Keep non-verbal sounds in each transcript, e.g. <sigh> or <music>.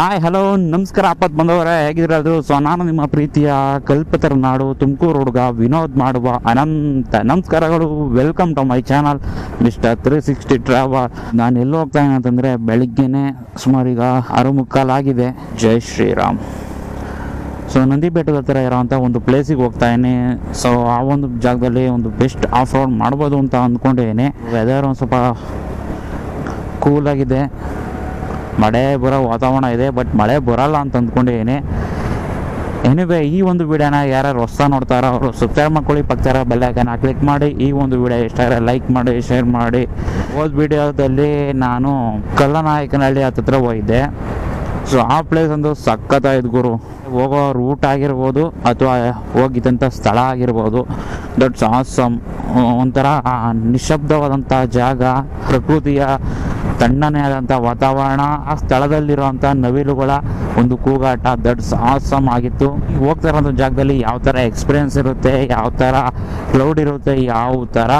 Hi hello ನಮಸ್ಕಾರ, ಆಪತ್ ಬಂದವರೇ ಹೇಗಿರೋದು so ನಾನು ನಿಮ್ಮ ಪ್ರೀತಿಯ ಕಲ್ಪತರ ನಾಡು, ತುಮಕೂರು ಹುಡುಗ, ವಿನೋದ್ ಮಾಡುವ ಅನಂತ. ನಮಸ್ಕಾರಗಳು welcome to my channel mister three sixty travel ನಾನು ಎಲ್ಲಿ ಹೋಗ್ತಾ ಇದ್ದೀನಿ ಅಂತಂದರೆ, ಬೆಳಿಗ್ಗೆನೆ ಸುಮಾರು ಈಗ ಆರು ಮುಕ್ಕಾಲಾಗಿದೆ ಜೈ ಶ್ರೀರಾಮ್. ಸೊ ನಂದಿ ಬೆಟ್ಟದ ಹತ್ರ ಇರೋವಂಥ ಒಂದು ಪ್ಲೇಸಿಗೆ ಹೋಗ್ತಾ ಸೊ ಆ ಒಂದು ಜಾಗದಲ್ಲಿ ಒಂದು ಬೆಸ್ಟ್ ಆಫ್ ರೋಡ್ ಮಾಡ್ಬೋದು ಅಂತ ಅಂದ್ಕೊಂಡಿದ್ದೀನಿ. ವೆದರ್ ಒಂದು ಸ್ವಲ್ಪ ಕೂಲಾಗಿದೆ ಮಳೆ ಬರೋ ವಾತಾವರಣ ಇದೆ ಬಟ್ ಮಳೆ ಬರಲ್ಲ ಅಂತ ಅಂದ್ಕೊಂಡಿದ್ದೀನಿ ಎನಿವೆ ಈ ಒಂದು ವಿಡಿಯೋನ ಯಾರು ಹೊಸ ನೋಡ್ತಾರೋ ಅವರು ಸಬ್ಸ್ಕ್ರೈಬ್ ಮಾಡ್ಕೊಳ್ಳಿ ಪಕ್ಕದ ಬೆಲ್ಲೈಕನ್ನ ಕ್ಲಿಕ್ ಮಾಡಿ, ಈ ಒಂದು ವಿಡಿಯೋ ಇಷ್ಟ ಆದರೆ ಲೈಕ್ ಮಾಡಿ ಶೇರ್ ಮಾಡಿ. ಹೋದ ವಿಡಿಯೋದಲ್ಲಿ ನಾನು ಕಲ್ಲನಾಯಕನಹಳ್ಳಿ ಹತ್ತತ್ರ ಹೋಗಿದ್ದೆ. ಸೊ ಆ ಪ್ಲೇಸ್ ಒಂದು ಸಖತ್ತಾಯ್ತು ಗುರು. ಹೋಗೋ ರೂಟ್ ಆಗಿರ್ಬೋದು ಅಥವಾ ಹೋಗಿದ್ದಂಥ ಸ್ಥಳ ಆಗಿರ್ಬೋದು. ದಟ್ಸ್ ಆಸಮ್ ಒಂಥರ ನಿಶಬ್ದವಾದಂಥ ಜಾಗ, ಪ್ರಕೃತಿಯ ತಣ್ಣನೆ ಆದಂಥ ವಾತಾವರಣ, ಆ ಸ್ಥಳದಲ್ಲಿರುವಂಥ ನವಿಲುಗಳ ಒಂದು ಕೂಗಾಟ ದಟ್ಸ್ ಆಸಮ್ ಆಗಿತ್ತು. ಹೋಗ್ತಾ ಜಾಗದಲ್ಲಿ ಯಾವ ಥರ ಎಕ್ಸ್ಪೀರಿಯನ್ಸ್ ಇರುತ್ತೆ, ಯಾವ ಥರ ಕ್ಲೌಡ್ ಇರುತ್ತೆ, ಯಾವ ಥರ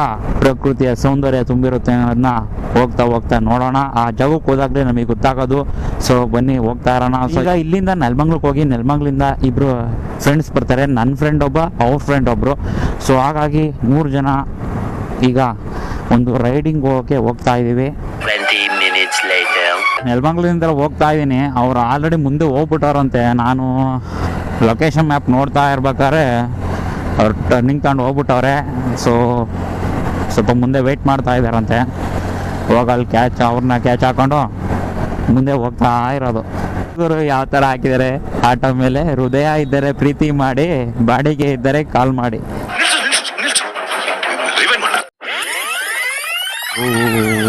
ಪ್ರಕೃತಿಯ ಸೌಂದರ್ಯ ತುಂಬಿರುತ್ತೆ ಅನ್ನೋದನ್ನ ಹೋಗ್ತಾ ಹೋಗ್ತಾ ನೋಡೋಣ. ಆ ಜಾಗಕ್ಕೆ ಹೋದಾಗಲೇ ನಮಗೆ ಗೊತ್ತಾಗೋದು. ಸೊ ಬನ್ನಿ, ಹೋಗ್ತಾ ಇರೋಣ. ಈಗ ಇಲ್ಲಿಂದ ನೆಲಮಂಗ್ಲಕ್ಕೆ ಹೋಗಿ ನೆಲಮಂಗ್ಲಿಂದ ಇಬ್ರು ಫ್ರೆಂಡ್ಸ್ ಬರ್ತಾರೆ. ನನ್ನ ಫ್ರೆಂಡ್ ಒಬ್ಬ, ಅವ್ರ ಫ್ರೆಂಡ್ ಒಬ್ಬರು ಸೊ ಹಾಗಾಗಿ ಮೂರು ಜನ ಈಗ ಒಂದು ರೈಡಿಂಗ್ ಹೋಗೋಕ್ಕೆ ಹೋಗ್ತಾ ಇದ್ದೀವಿ. 20 minutes later. ನೆಲಮಂಗ್ಲಿಂದ ಹೋಗ್ತಾ ಇದ್ದೀನಿ. ಅವ್ರು ಆಲ್ರೆಡಿ ಮುಂದೆ ಹೋಗ್ಬಿಟ್ಟಾರಂತೆ. ನಾನು ಲೊಕೇಶನ್ ಮ್ಯಾಪ್ ನೋಡ್ತಾ ಇರ್ಬೇಕಾದ್ರೆ ಅವ್ರು ಟರ್ನಿಂಗ್ ತಗೊಂಡು ಹೋಗ್ಬಿಟ್ಟವ್ರೆ. ಸೊ ಸ್ವಲ್ಪ ಮುಂದೆ ವೆಯ್ಟ್ ಮಾಡ್ತಾ ಇದ್ದಾರಂತೆ. ಹೋಗ ಅಲ್ಲಿ ಕ್ಯಾಚ್ ಅವ್ರನ್ನ ಕ್ಯಾಚ್ ಹಾಕೊಂಡು ಮುಂದೆ ಹೋಗ್ತಾ ಇರೋದು. ಇವರು ಯಾವ ಥರ ಹಾಕಿದ್ದಾರೆ? ಆಟೋ ಮೇಲೆ ಹೃದಯ ಇದ್ದರೆ ಪ್ರೀತಿ ಮಾಡಿ ಬಾಡಿಗೆ ಇದ್ದರೆ ಕಾಲ್ ಮಾಡಿ.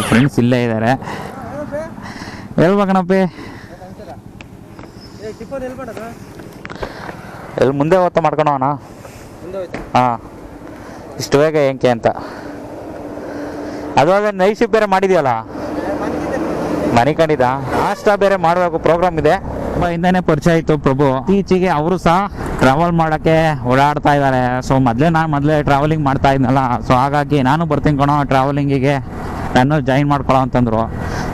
ಫ್ರೆಂಡ್ಸ್ ಇಲ್ಲೇ ಇದ್ದಾರೆ ಹೇಳ್ಬೇಕಣಪ್ಪಿ ಎಲ್ಲಿ ಮುಂದೆ ಹೊತ್ತ ಮಾಡ್ಕೊಳೋಣ ಹಾಂ. ಇಷ್ಟು ಬೇಗ ಹೆಂಗೆ ಅಂತ. ಅದುವಾಗ ನೈಟ್ ಶಿಫ್ಟ್ ಬೇರೆ ಮಾಡಿದ್ಯಲ್ಲ? ಮನೆ ಕಂಡಿದ್ದ ನಾಷ್ಟ ಬೇರೆ ಮಾಡಬೇಕು ಪ್ರೋಗ್ರಾಮ್ ಇದೆ. ತುಂಬ ಹಿಂದೆನೇ ಪರಿಚಯ ಆಯಿತು ಪ್ರಭು. ಇತ್ತೀಚೆಗೆ ಅವರು ಸಹ ಟ್ರಾವೆಲ್ ಮಾಡೋಕ್ಕೆ ಓಡಾಡ್ತಾ ಇದ್ದಾರೆ. ಸೊ ಮೊದಲೇ ನಾನು ಮೊದಲೇ ಟ್ರಾವೆಲಿಂಗ್ ಮಾಡ್ತಾ ಇದ್ನಲ್ಲ. ಸೊ ಹಾಗಾಗಿ ನಾನು ಬರ್ತೀನಿ ಕಣೋ ಟ್ರಾವೆಲಿಂಗಿಗೆ ನಾನು ಜಾಯಿನ್ ಮಾಡ್ಕೊಳ್ಳೋ ಅಂತಂದರು.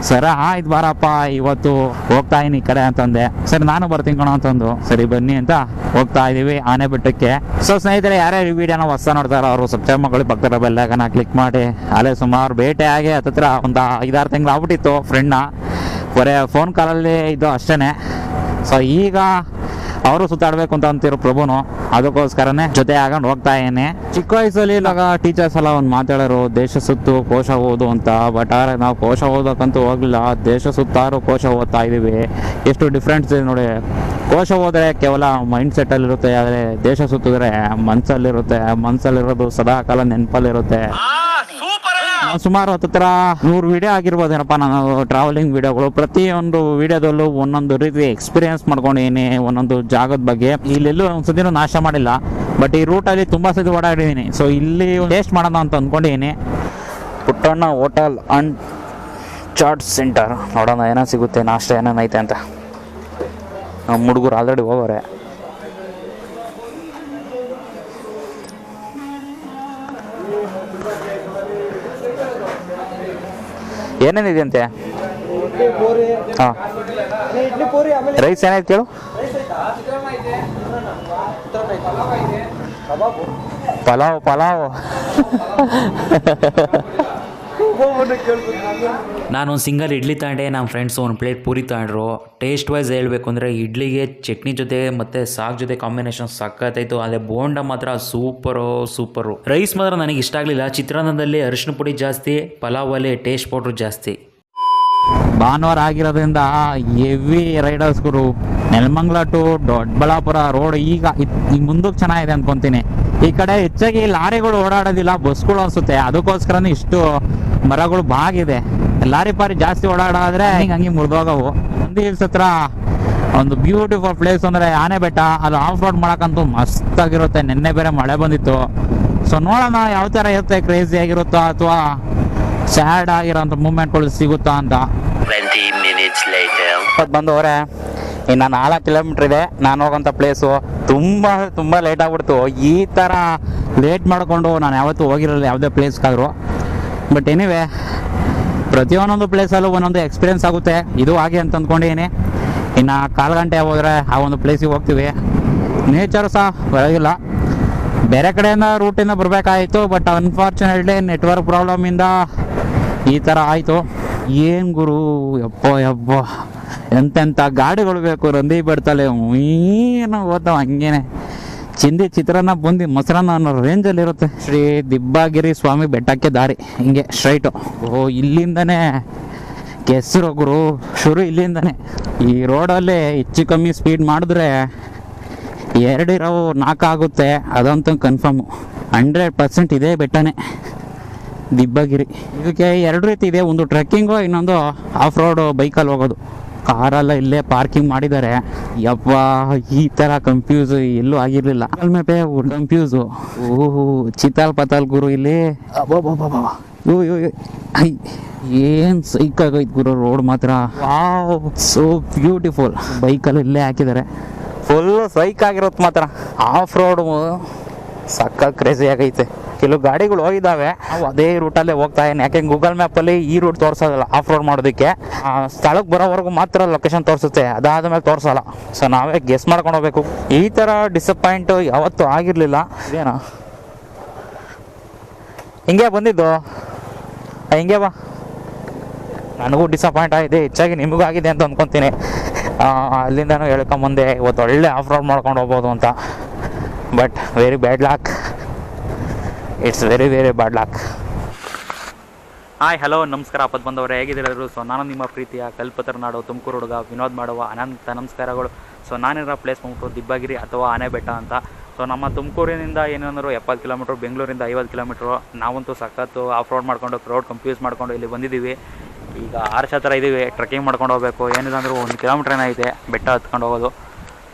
ಸರ ಆಯ್ತು ಬಾರಪ್ಪ, ಇವತ್ತು ಹೋಗ್ತಾ ಇದೀನಿ ಈ ಕಡೆ ಅಂತಂದೆ. ಸರಿ ನಾನು ಬರ್ತೀನಿ ಕಣೋ ಅಂತಂದು ಸರಿ, ಬನ್ನಿ ಅಂತ ಹೋಗ್ತಾ ಇದೀವಿ ಆನೆ ಬೆಟ್ಟಕ್ಕೆ. ಸೊ ಸ್ನೇಹಿತರೆ ಯಾರೇ ಈ ವಿಡಿಯೋನ ಹೊಸ ನೋಡ್ತಾರೋ ಅವರು ಸಬ್ಸ್ಕ್ರೈಬ್ ಮಾಡ್ಕೊಳ್ಳಿ. ಪಕ್ಕದ ಬೆಲ್ಲೈಕನ್ನ ಕ್ಲಿಕ್ ಮಾಡಿ. ಅಲ್ಲೇ ಸುಮಾರು ಭೇಟಿ ಆಗಿ ಹತ್ತತ್ರ ಒಂದು ಐದಾರು ತಿಂಗಳು ಆಗ್ಬಿಟ್ಟಿತ್ತು ಫ್ರೆಂಡ್ನ ಬರೇ ಫೋನ್ ಕಾಲಲ್ಲಿ ಇದ್ದು ಅಷ್ಟೇ ಸೊ ಈಗ ಅವರು ಸುತ್ತಾಡ್ಬೇಕು ಅಂತ ಅಂತಿರೋ ಪ್ರಭುನು. ಅದಕ್ಕೋಸ್ಕರನೇ ಜೊತೆ ಆಗೊಂಡು ಹೋಗ್ತಾ ಇದ್ದೀನಿ. ಚಿಕ್ಕ ವಯಸ್ಸಲ್ಲಿ ಇವಾಗ ಟೀಚರ್ಸ್ ಎಲ್ಲ ಒಂದು ಮಾತಾಡೋರು, ದೇಶ ಸುತ್ತು, ಕೋಶ ಓದು ಅಂತ. ಬಟ್ ಆದರೆ ನಾವು ಕೋಶ ಓದೋಕ್ಕಂತೂ ಹೋಗ್ಲಿಲ್ಲ. ದೇಶ ಸುತ್ತಾರು ಕೋಶ ಓದ್ತಾ ಇದ್ದೀವಿ ಎಷ್ಟು ಡಿಫ್ರೆನ್ಸ್ ಇದೆ ನೋಡಿ. ಕೋಶ ಹೋದರೆ ಕೇವಲ ಮೈಂಡ್ ಸೆಟ್ಟಲ್ಲಿರುತ್ತೆ ಆದರೆ ದೇಶ ಸುತ್ತಿದ್ರೆ ಮನಸ್ಸಲ್ಲಿರುತ್ತೆ ಮನಸ್ಸಲ್ಲಿರೋದು ಸದಾ ಕಾಲ ನೆನಪಲ್ಲಿರುತ್ತೆ. ಸುಮಾರು ಹತ್ತತ್ರ ನೂರು ವಿಡಿಯೋ ಆಗಿರ್ಬೋದೇನಪ್ಪ ನಾನು ಟ್ರಾವೆಲಿಂಗ್ ವಿಡಿಯೋಗಳು ಪ್ರತಿಯೊಂದು ವಿಡಿಯೋದಲ್ಲೂ ಒಂದೊಂದು ರೀತಿ ಎಕ್ಸ್ಪೀರಿಯನ್ಸ್ ಮಾಡ್ಕೊಂಡಿದ್ದೀನಿ, ಒಂದೊಂದು ಜಾಗದ ಬಗ್ಗೆ. ಇಲ್ಲೆಲ್ಲೂ ಒಂದ್ಸತಿನೂ ನಾಶ ಮಾಡಿಲ್ಲ. ಬಟ್ ಈ ರೂಟಲ್ಲಿ ತುಂಬ ಸತಿ ಓಡಾಡಿದ್ದೀನಿ. ಸೊ ಇಲ್ಲಿ ಟೇಸ್ಟ್ ಮಾಡೋಣ ಅಂತ ಅಂದ್ಕೊಂಡಿದ್ದೀನಿ Puttanna hotel and chaat centre ನೋಡೋಣ, ಏನೋ ಸಿಗುತ್ತೆ, ನಾಷ್ಟ ಏನೇನೈತೆ ಅಂತ. ನಮ್ಮ ಹುಡುಗರು ಆಲ್ರೆಡಿ ಹೋಗೋರೆ ಏನೇನಿದೆ ಅಂತೆ ಹಾಂ. ರೈಸ್ ಏನಾಯ್ತು ಕೇಳು. ಪಲಾವ್ ಪಲಾವ್. <laughs> ನಾನು. ಒಂದು ಸಿಂಗಲ್ ಇಡ್ಲಿ ತಗೊಂಡೆ ನಮ್ಮ ಫ್ರೆಂಡ್ಸು ಒಂದು ಪ್ಲೇಟ್ ಪೂರಿ ತಗೊಂಡ್ರು. ಟೇಸ್ಟ್ ವೈಸ್ ಹೇಳಬೇಕು ಅಂದರೆ ಇಡ್ಲಿಗೆ ಚಟ್ನಿ ಜೊತೆ ಮತ್ತು ಸಾಕ್ ಜೊತೆ ಕಾಂಬಿನೇಷನ್ ಸಕ್ಕತ್ತಾಯಿತು ಅದೇ ಬೋಂಡ ಮಾತ್ರ ಸೂಪರು ಸೂಪರು. ರೈಸ್ ಮಾತ್ರ ನನಗೆ ಇಷ್ಟ ಆಗಲಿಲ್ಲ. ಚಿತ್ರಾನ್ನದಲ್ಲಿ ಅರಿಶಿನ ಪುಡಿ ಜಾಸ್ತಿ ಪಲಾವ್ ಅಲ್ಲಿ ಟೇಸ್ಟ್ ಪೌಡ್ರ್ ಜಾಸ್ತಿ. ಭಾನುವಾರ ಆಗಿರೋದ್ರಿಂದ ಹೆವಿ ರೈಡರ್ಸ್ ಗುರು. ನೆಲಮಂಗ್ಲ ಟು ದೊಡ್ಡಬಳ್ಳಾಪುರ ರೋಡ್ ಈಗ ಈ ಈಗ ಮುಂದಕ್ಕೆ ಚೆನ್ನಾಗಿದೆ ಅನ್ಕೊಂತೀನಿ. ಈ ಕಡೆ ಹೆಚ್ಚಾಗಿ ಲಾರಿಗಳು ಓಡಾಡೋದಿಲ್ಲ ಬಸ್ಗಳು ಅನ್ಸುತ್ತೆ. ಅದಕ್ಕೋಸ್ಕರನೇ ಇಷ್ಟು ಮರಗಳು ಬಾಗಿದೆ. ಲಾರಿ ಪಾರಿ ಜಾಸ್ತಿ ಓಡಾಡೋದ್ರೆ ಹಿಂಗೆ ಹಂಗೆ ಮುರಿದೋಗವು ಒಂದು ಹಿಲ್ಸ್ ಹತ್ರ ಒಂದು ಬ್ಯೂಟಿಫುಲ್ ಪ್ಲೇಸ್ ಅಂದ್ರೆ ಆನೆ ಬೆಟ್ಟ ಅದು ಆಫ್ ರೋಡ್ ಮಾಡಕ್ಕಂತೂ ಮಸ್ತಾಗಿರುತ್ತೆ ನಿನ್ನೆ ಬೇರೆ ಮಳೆ ಬಂದಿತ್ತು. ಸೊ ನೋಡೋಣ ಯಾವ ಥರ ಇರುತ್ತೆ ಕ್ರೇಜಿ ಆಗಿರುತ್ತೋ ಅಥವಾ ಸ್ಯಾಡ್ ಆಗಿರೋಂಥ ಮೂಮೆಂಟ್ಗಳು ಸಿಗುತ್ತಾ ಅಂತ. 20 minutes later. ಇವತ್ತು ಬಂದವ್ರೆ ಇನ್ನು ನಾಲ್ಕು ಕಿಲೋಮೀಟ್ರ್ ಇದೆ. ನಾನು ಹೋಗೋಂಥ ಪ್ಲೇಸು ತುಂಬ ತುಂಬ ಲೇಟ್ ಆಗ್ಬಿಡ್ತು. ಈ ಥರ ಲೇಟ್ ಮಾಡಿಕೊಂಡು ನಾನು ಯಾವತ್ತೂ ಹೋಗಿರಲಿಲ್ಲ ಯಾವುದೇ ಪ್ಲೇಸ್ಗಾದ್ರು ಬಟ್ ಎನಿವೆ ಪ್ರತಿಯೊಂದೊಂದು ಪ್ಲೇಸಲ್ಲೂ ಒಂದೊಂದು ಎಕ್ಸ್ಪೀರಿಯನ್ಸ್ ಆಗುತ್ತೆ. ಇದು ಹಾಗೆ ಅಂತ ಅಂದ್ಕೊಂಡಿದ್ದೀನಿ ಇನ್ನು ಕಾಲು ಗಂಟೆ ಹೋದರೆ ಆ ಒಂದು ಪ್ಲೇಸಿಗೆ ಹೋಗ್ತೀವಿ. ನೇಚರು ಸಹ ಬರೋದಿಲ್ಲ ಬೇರೆ ಕಡೆಯಿಂದ ರೂಟಿಂದ ಬರಬೇಕಾಯಿತು ಬಟ್ ಅನ್ಫಾರ್ಚುನೇಟ್ಲಿ ನೆಟ್ವರ್ಕ್ ಪ್ರಾಬ್ಲಮಿಂದ ಈ ಥರ ಆಯಿತು. ಏನು ಗುರು? ಯಪ್ಪ ಯಪ್ಪ. ಎಂತೆಂಥ ಗಾಡಿಗಳು ಬೇಕು? ರಂದಿ ಬಿಡ್ತಲೆ. ಏನು ಓದ್ತಾವ ಹಂಗೇನೆ. ಚಿಂದಿ ಚಿತ್ರಾನ್ನ ಬುಂದಿ ಮೊಸರನ್ನ ಅನ್ನೋ ರೇಂಜಲ್ಲಿ ಇರುತ್ತೆ. ಶ್ರೀ ದಿಬ್ಬಾಗಿರಿ ಸ್ವಾಮಿ ಬೆಟ್ಟಕ್ಕೆ ದಾರಿ. ಹಿಂಗೆ ಸ್ಟ್ರೈಟು ಓ, ಇಲ್ಲಿಂದನೇ ಕೆಸರು ಗುರು. ಶುರು ಇಲ್ಲಿಂದನೇ. ಈ ರೋಡಲ್ಲಿ ಹೆಚ್ಚು ಕಮ್ಮಿ ಸ್ಪೀಡ್ ಮಾಡಿದ್ರೆ ಎರಡಿರೋ ನಾಲ್ಕಾಗುತ್ತೆ. ಅದಂತೂ ಕನ್ಫರ್ಮು ಹಂಡ್ರೆಡ್ ಪರ್ಸೆಂಟ್ ಇದೇ ಬೆಟ್ಟನೇ. ದಿಬ್ಬಗಿರಿ. ಇದಕ್ಕೆ ಎರಡು ರೀತಿ ಇದೆ. ಒಂದು ಟ್ರೆಕ್ಕಿಂಗು ಇನ್ನೊಂದು ಆಫ್ ರೋಡ್ ಬೈಕಲ್ಲಿ ಹೋಗೋದು. ಕಾರೆಲ್ಲ ಇಲ್ಲೇ ಪಾರ್ಕಿಂಗ್ ಮಾಡಿದ್ದಾರೆ. ಯಪ್ಪ ಈ ಥರ ಕನ್ಫ್ಯೂಸ್ ಎಲ್ಲೂ ಆಗಿರಲಿಲ್ಲ. ಮೇಪೆ ಕನ್ಫ್ಯೂಸು ಓಹೋ ಚಿತಾಲ್ ಪತಾಲ್ ಗುರು ಇಲ್ಲಿ. ಏನ್ ಸೈಕ್ ಆಗೈತೆ ಗುರು ರೋಡ್ ಮಾತ್ರ. ಸೋ ಬ್ಯೂಟಿಫುಲ್ ಬೈಕಲ್ಲಿ ಇಲ್ಲೇ ಹಾಕಿದ್ದಾರೆ. ಫುಲ್ ಸೈಕ್ ಆಗಿರೋದು ಮಾತ್ರ. ಆಫ್ ರೋಡ್ ಸಕ್ಕ ಕ್ರೇಜಿ ಆಗೈತೆ. ಕೆಲವು ಗಾಡಿಗಳು ಹೋಗಿದ್ದಾವೆ ಅವು ಅದೇ ರೂಟಲ್ಲೇ ಹೋಗ್ತಾ ಇದ್ದೀನಿ ಯಾಕೆ ಗೂಗಲ್ ಮ್ಯಾಪಲ್ಲಿ ಈ ರೂಟ್ ತೋರಿಸೋದಿಲ್ಲ ಆಫ್ ರೋಡ್ ಮಾಡೋದಕ್ಕೆ ಸ್ಥಳಕ್ಕೆ ಬರೋವರೆಗೂ ಮಾತ್ರ ಲೊಕೇಶನ್ ತೋರಿಸುತ್ತೆ. ಅದಾದ ಮೇಲೆ ತೋರಿಸಲ್ಲ. ಸೊ ನಾವೇ ಗೆಸ್ ಮಾಡ್ಕೊಂಡು ಹೋಗ್ಬೇಕು. ಈ ಥರ ಡಿಸಪಾಯಿಂಟ್ ಯಾವತ್ತೂ ಆಗಿರಲಿಲ್ಲ. ಏನೋ ಹಿಂಗೆ ಬಂದಿದ್ದು. ಹಿಂಗೆ ಬಾ. ನನಗೂ ಡಿಸಪಾಯಿಂಟ್ ಆಗಿದೆ. ಹೆಚ್ಚಾಗಿ ನಿಮಗೂ ಆಗಿದೆ ಅಂತ ಅಂದ್ಕೊತೀನಿ ಅಲ್ಲಿಂದನು ಅಲ್ಲಿಂದನೂ ಹೇಳ್ಕೊಂಬಂದೆ ಇವತ್ತು ಒಳ್ಳೆ ಆಫ್ ರೋಡ್ ಮಾಡ್ಕೊಂಡು ಹೋಗ್ಬೋದು ಅಂತ. But very bad luck it's very very bad luck hi hello ನಮಸ್ಕಾರ ಪದ್ ಬಂದವರು ಹೇಗಿದ್ದೀರಾದ್ರು ಸೊ ನಾನು ನಿಮ್ಮ ಪ್ರೀತಿಯ ಕಲ್ಪತರ ನಾಡು ತುಮಕೂರು ಹುಡುಗ ವಿನೋದ್ ಮಾಡುವ ಅನಂತ ನಮಸ್ಕಾರಗಳು. ಸೊ ನಾನಿರೋ ಪ್ಲೇಸ್ ಬಂದ್ಬಿಟ್ಟು ದಿಬ್ಬಗಿರಿ ಅಥವಾ ಆನೆಬೆಟ್ಟ ಅಂತ. ಸೊ ನಮ್ಮ ತುಮಕೂರಿನಿಂದ ಏನಂದ್ರು ಎಪ್ಪತ್ತು ಕಿಲೋಮೀಟ್ರ್ ಬೆಂಗಳೂರಿಂದ ಐವತ್ತು ಕಿಲೋಮೀಟ್ರು ನಾವಂತೂ ಸಖತ್ತು ಆಫ್ ರೋಡ್ ಮಾಡ್ಕೊಂಡು ರೋಡ್ ಕಂಪ್ಯೂಸ್ ಮಾಡ್ಕೊಂಡು ಇಲ್ಲಿ ಬಂದಿದ್ದೀವಿ. ಈಗ ಆರ್ಷ ಹತ್ರ ಇದ್ದೀವಿ ಟ್ರೆಕ್ಕಿಂಗ್ ಮಾಡ್ಕೊಂಡು ಹೋಗಬೇಕು. ಏನಿದೆ ಅಂದರೂ ಒಂದು ಕಿಲೋಮೀಟ್ರ್ ಏನೈತೆ ಬೆಟ್ಟ ಹತ್ಕೊಂಡು ಹೋಗೋದು.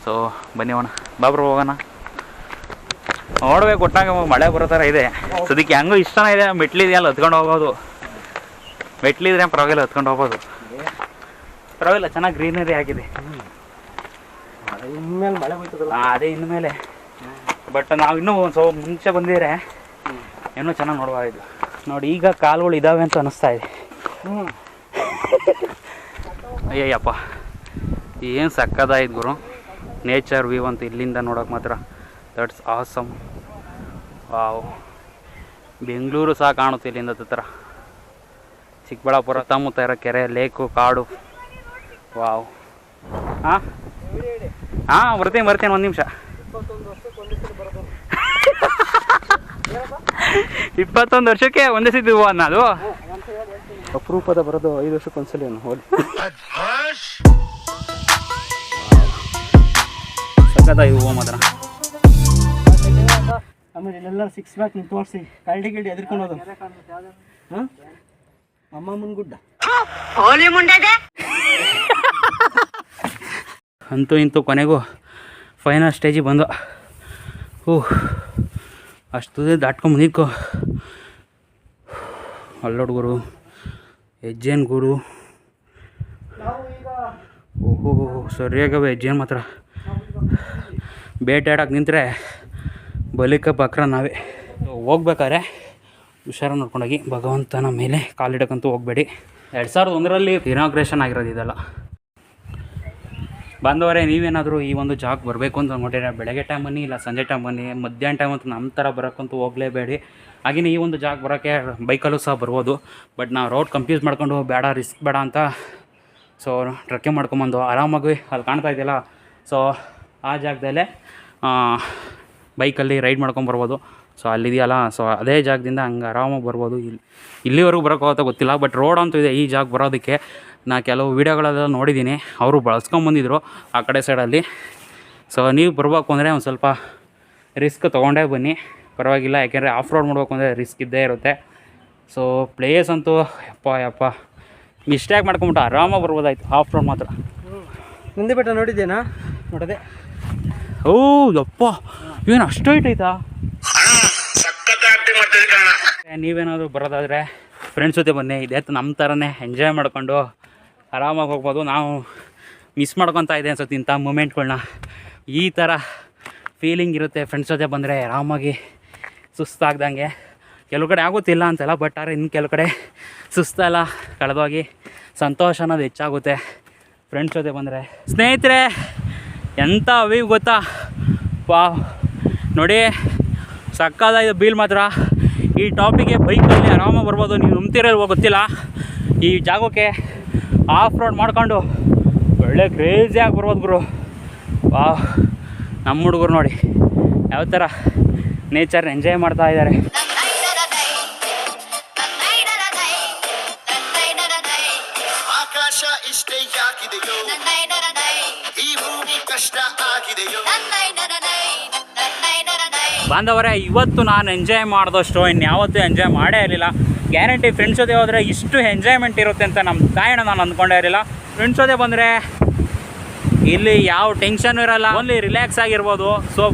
ಸೊ ಬನ್ನಿ ಹೋಗೋಣ. ಬಾಬ್ರು, ಹೋಗೋಣ. ನೋಡ್ಬೇಕು ಒಟ್ಟಾಗ ಮಳೆ ಬರೋ ಥರ ಇದೆ. ಸದ್ಯಕ್ಕೆ ಹೆಂಗೂ ಇಷ್ಟನ ಇದೆ ಮೆಟ್ಲಿದೆಯಲ್ಲ ಹತ್ಕೊಂಡು ಹೋಗೋದು ಮೆಟ್ಲಿದ್ರೆ ಪರವಾಗಿಲ್ಲ ಹತ್ಕೊಂಡು ಹೋಗೋದು ಪರವಾಗಿಲ್ಲ ಚೆನ್ನಾಗಿ ಗ್ರೀನರಿ ಆಗಿದೆ. ಇನ್ಮೇಲೆ ಮಳೆ ಅದೇ ಇನ್ಮೇಲೆ. ಬಟ್ ನಾವು ಇನ್ನೂ ಒಂದು ಸ್ವಲ್ಪ ಮುಂಚೆ ಬಂದಿದ್ರೆ ಇನ್ನೂ ಚೆನ್ನಾಗಿ ನೋಡಬಾರ್ದು ನೋಡಿ ಈಗ ಕಾಲುಗಳು ಇದಾವೆ ಅಂತ ಅನಿಸ್ತಾ ಇದೆ. ಅಯ್ಯಯ್ಯಪ್ಪ. ಏನು ಸಕ್ಕದಾಯ್ತು ಗುರು. ನೇಚರ್ ವ್ಯೂ ಅಂತ ಇಲ್ಲಿಂದ ನೋಡೋಕೆ ಮಾತ್ರ. ದಟ್ಸ್ ಆಸಮ್ ವಾವ್ ಬೆಂಗಳೂರು ಸಹ ಕಾಣುತ್ತೆ ಇಲ್ಲಿಂದ ಹತ್ರ ಚಿಕ್ಕಬಳ್ಳಾಪುರ ಸುತ್ತಮುತ್ತ ಇರೋ ಕೆರೆ ಲೇಕು ಕಾಡು. ವಾವ್ ಹಾಂ? ಹಾಂ ಬರ್ತೀನಿ ಬರ್ತೀನಿ ಒಂದು ನಿಮಿಷ. <laughs> ಇಪ್ಪತ್ತೊಂದು ವರ್ಷಕ್ಕೆ ಒಂದೇ ಸಿದ್ದು ಹೂವು ಅನ್ನ ಅದು? ಅಪರೂಪದ ಬರೋದು ಐದು ವರ್ಷಕ್ಕೆ ಒಂದ್ಸಲ ಏನು ಹೋಗಿ ಸಕ್ಕತ್ತಾಗಿ ಹೂವು ಮಾತ್ರ. ಆಮೇಲೆ ಇಲ್ಲೆಲ್ಲ ಸಿಕ್ಸ್ ಬ್ಯಾಕ್ ನೀವು ತೋರಿಸಿ. ಕರಡಿ ಗಿಡ್ಡಿ ಎದ್ರಿಕೊಂಡು ಹೋದ ಹಾಂ? ಅಮ್ಮಮ್ಮನ ಗುಡ್ಡ. ಅಂತೂ ಇಂತೂ ಕೊನೆಗೂ ಫೈನಲ್ ಸ್ಟೇಜಿಗೆ ಬಂದ. ಹೂ ಅಷ್ಟು ದಾಟ್ಕೊಂಡು ಬಂದಿದ್ಕೋ. ಅಲ್ಲೋಡ್ ಗುರು ಹೆಜ್ಜೇನು ಗುರು. ಓಹೋ ಸರಿಯಾಗವೆ ಹೆಜ್ಜೇನು ಮಾತ್ರ. ಬೇಟೆಯಾಡಕ್ಕೆ ನಿಂತರೆ. ಬಲಿಕ ಬಕ್ರ ನಾವೇ. ಹೋಗ್ಬೇಕಾದ್ರೆ ಹುಷಾರ ನೋಡ್ಕೊಂಡೋಗಿ ಭಗವಂತನ ಮೇಲೆ ಕಾಲಿಡಕ್ಕಂತೂ ಹೋಗಬೇಡಿ. ಎರಡು ಸಾವಿರದ ಒಂದರಲ್ಲಿ ಇನಾಗ್ರೇಷನ್ ಆಗಿರೋದು ಇದೆಲ್ಲ. ಬಂದವರೇ, ನೀವೇನಾದರೂ ಈ ಒಂದು ಜಾಗ ಬರಬೇಕು ಅಂತ ಅಂದ್ಕೊಂಡಿದ್ರೆ ಬೆಳಗ್ಗೆ ಟೈಮ್ ಬನ್ನಿ ಇಲ್ಲ ಸಂಜೆ ಟೈಮ್ ಬನ್ನಿ ಮಧ್ಯಾಹ್ನ ಟೈಮ್ ಅಂತೂ ನಮ್ಮ ಥರ ಬರೋಕ್ಕಂತೂ ಹೋಗಲೇಬೇಡಿ. ಹಾಗೆಯೇ ಈ ಒಂದು ಜಾಗ ಬರೋಕ್ಕೆ ಬೈಕಲ್ಲೂ ಸಹ ಬರ್ಬೋದು. ಬಟ್ ನಾವು ರೋಡ್ ಕಂಪ್ಯೂಸ್ ಮಾಡ್ಕೊಂಡು ಬೇಡ ರಿಸ್ಕ್ ಬೇಡ ಅಂತ ಸೊ ಟ್ರೆಕ್ಕಿಂಗ್ ಮಾಡ್ಕೊಂಬಂದು ಆರಾಮಾಗಿ ಅಲ್ಲಿ ಕಾಣ್ತಾ ಇದೆಯಲ್ಲ. ಸೊ ಆ ಜಾಗದಲ್ಲೇ ಬೈಕಲ್ಲಿ ರೈಡ್ ಮಾಡ್ಕೊಂಬರ್ಬೋದು ಸೊ ಅಲ್ಲಿದೆಯಲ್ಲ, ಸೊ ಅದೇ ಜಾಗದಿಂದ ಹಂಗೆ ಆರಾಮಾಗಿ ಬರ್ಬೋದು. ಇಲ್ಲಿ ಇಲ್ಲಿವರೆಗೂ ಬರೋಕ್ಕಾಗತ್ತ ಗೊತ್ತಿಲ್ಲ, ಬಟ್ ರೋಡ್ ಅಂತೂ ಇದೆ ಈ ಜಾಗ ಬರೋದಕ್ಕೆ. ನಾ ಕೆಲವು ವೀಡಿಯೋಗಳೆಲ್ಲ ನೋಡಿದ್ದೀನಿ ಅವರು ಬಳಸ್ಕೊಂಬಂದಿದ್ರು ಆ ಕಡೆ ಸೈಡಲ್ಲಿ. ಸೊ ನೀವು ಬರಬೇಕು ಅಂದರೆ ಒಂದು ಸ್ವಲ್ಪ ರಿಸ್ಕ್ ತೊಗೊಂಡೇ ಬನ್ನಿ. ಪರವಾಗಿಲ್ಲ, ಯಾಕೆಂದರೆ ಆಫ್ ರೋಡ್ ಮಾಡಬೇಕು ಅಂದರೆ ರಿಸ್ಕ್ ಇದ್ದೇ ಇರುತ್ತೆ. ಸೊ ಪ್ಲೇಸ್ ಅಂತೂ ಯಪ್ಪ ಯಪ್ಪ. ಮಿಸ್ಟೇಕ್ ಮಾಡ್ಕೊಂಬಿಟ್ಟು ಆರಾಮಾಗಿ ಬರ್ಬೋದಾಯ್ತು, ಆಫ್ ರೋಡ್ ಮಾತ್ರ. ಮುಂದೆ ಬೆಟ್ಟ ನೋಡಿದ್ದೇನಾ? ನೋಡದೆ. ಓ, ಯಪ್ಪ. ಏನು ಅಷ್ಟು ಹೈಟ್ ಐತಾ? ನೀವೇನಾದರೂ ಬರೋದಾದರೆ ಫ್ರೆಂಡ್ಸ್ ಜೊತೆ ಬನ್ನಿ. ಇದೇ ನಮ್ಮ ಥರನೇ ಎಂಜಾಯ್ ಮಾಡ್ಕೊಂಡು ಆರಾಮಾಗಿ ಹೋಗ್ಬೋದು. ನಾವು ಮಿಸ್ ಮಾಡ್ಕೊತಾ ಇದೆ ಅನ್ಸುತ್ತೆ ಇಂಥ ಮೂಮೆಂಟ್ಗಳನ್ನ ಈ ಥರ ಫೀಲಿಂಗ್ ಇರುತ್ತೆ ಫ್ರೆಂಡ್ಸ್ ಜೊತೆ ಬಂದರೆ ಆರಾಮಾಗಿ ಸುಸ್ತಾಗ್ದಂಗೆ. ಕೆಲವು ಕಡೆ ಆಗುತ್ತಿಲ್ಲ ಅಂತಲ್ಲ ಬಟ್ ಆದರೆ ಇನ್ನು ಕೆಲವು ಕಡೆ ಸುಸ್ತಲ್ಲ ಕಳೆದೋಗಿ ಸಂತೋಷ ಅನ್ನೋದು ಹೆಚ್ಚಾಗುತ್ತೆ. ಫ್ರೆಂಡ್ಸ್ ಜೊತೆ ಬಂದರೆ ಸ್ನೇಹಿತರೆ ಎಂಥ ವೀವ್ ಗೊತ್ತಾ? ವಾ ನೋಡಿ ಸಕ್ಕದಾಗಿದೆ ಬೀಲ್ ಮಾತ್ರ. ಈ ಟಾಪಿಗೆ ಬೈಕಲ್ಲಿ ಆರಾಮಾಗಿ ಬರ್ಬೋದು. ನೀವು ನಂಬ್ತಿರೋ ಗೊತ್ತಿಲ್ಲ. ಈ ಜಾಗಕ್ಕೆ ಆಫ್ ರೋಡ್ ಮಾಡ್ಕೊಂಡು ಒಳ್ಳೆ ಕ್ರೇಜಿಯಾಗಿ ಬರ್ಬೋದು ಗುರು. ವಾ ನಮ್ಮ ಹುಡುಗರು ನೋಡಿ ಯಾವ ಥರ ನೇಚರ್ನ ಎಂಜಾಯ್ ಮಾಡ್ತಾ ಇದ್ದಾರೆ. ಬಾಂಧವರೇ, ಇವತ್ತು ನಾನು ಎಂಜಾಯ್ ಮಾಡಿದಷ್ಟು ಇನ್ಯಾವತ್ತೂ ಎಂಜಾಯ್ ಮಾಡೇ ಇರಲಿಲ್ಲ. ಗ್ಯಾರಂಟಿ ಫ್ರೆಂಡ್ಸ್ ಜೊತೆ ಹೋದರೆ ಇಷ್ಟು ಎಂಜಾಯ್ಮೆಂಟ್ ಇರುತ್ತೆ ಅಂತ ನಮ್ಮ ತಾಯಣ ನಾನು ಅಂದ್ಕೊಂಡೇ ಇರಲಿಲ್ಲ. ಫ್ರೆಂಡ್ಸ್ ಜೊತೆ ಬಂದರೆ ಇಲ್ಲಿ ಯಾವ ಟೆನ್ಷನ್ ಇರಲ್ಲ. ಓನ್ಲಿ ರಿಲ್ಯಾಕ್ಸ್ ಆಗಿರ್ಬೋದು. ಸೊ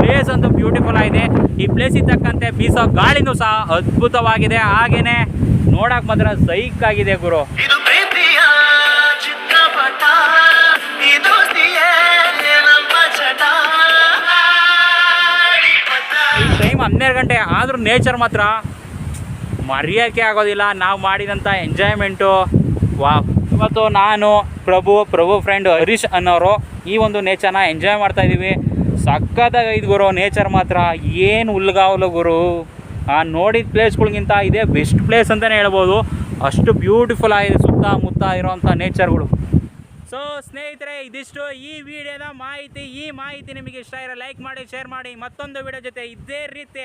ಪ್ಲೇಸ್ ಅಂತೂ ಬ್ಯೂಟಿಫುಲ್ ಆಗಿದೆ. ಈ ಪ್ಲೇಸಿಗೆ ತಕ್ಕಂತೆ ಬೀಸೋ ಗಾಳಿನೂ ಸಹ ಅದ್ಭುತವಾಗಿದೆ. ಹಾಗೇನೆ ನೋಡಕ್ಕೆ ಮಾತ್ರ ಸೈಕ್ ಆಗಿದೆ ಗುರು ಹನ್ನೆರಡು ಗಂಟೆ ಆದರೂ ನೇಚರ್ ಮಾತ್ರ ಮರೆಯೋಕ್ಕೆ ಆಗೋದಿಲ್ಲ. ನಾವು ಮಾಡಿದಂಥ ಎಂಜಾಯ್ಮೆಂಟು ವಾ, ಇವತ್ತು ನಾನು, ಪ್ರಭು ಪ್ರಭು ಫ್ರೆಂಡ್ ಹರೀಶ್ ಅನ್ನೋರು ಈ ಒಂದು ನೇಚರ್ನ ಎಂಜಾಯ್ ಮಾಡ್ತಾ ಇದ್ದೀವಿ ಸಖತ್ತಾಗಿ ಐದು ಗುರು ನೇಚರ್ ಮಾತ್ರ. ಏನು ಹುಲ್ಗಾವಲು ಗುರು? ಆ ನೋಡಿದ ಪ್ಲೇಸ್ಗಳಿಗಿಂತ ಇದೇ ಬೆಸ್ಟ್ ಪ್ಲೇಸ್ ಅಂತಲೇ ಹೇಳ್ಬೋದು. ಅಷ್ಟು ಬ್ಯೂಟಿಫುಲ್ ಆಗಿದೆ ಸುತ್ತಮುತ್ತ ಇರೋವಂಥ ನೇಚರ್ಗಳು ಸೊ ಸ್ನೇಹಿತರೆ, ಇದಿಷ್ಟು ಈ ವಿಡಿಯೋದ ಮಾಹಿತಿ. ಈ ಮಾಹಿತಿ ನಿಮಗೆ ಇಷ್ಟ ಇರೋ ಲೈಕ್ ಮಾಡಿ ಶೇರ್ ಮಾಡಿ. ಮತ್ತೊಂದು ವಿಡಿಯೋ ಜೊತೆ ಇದೇ ರೀತಿ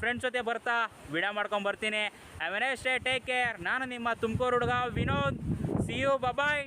ಫ್ರೆಂಡ್ಸ್ ಜೊತೆ ಬರ್ತಾ ವಿಡಿಯೋ ಮಾಡ್ಕೊಂಡು ಬರ್ತೀನಿ. ಸ್ಟೇ ಟೇಕ್ ಕೇರ್ ನಾನು ನಿಮ್ಮ ತುಮಕೂರು ಹುಡುಗ ವಿನೋದ್. C you bye-bye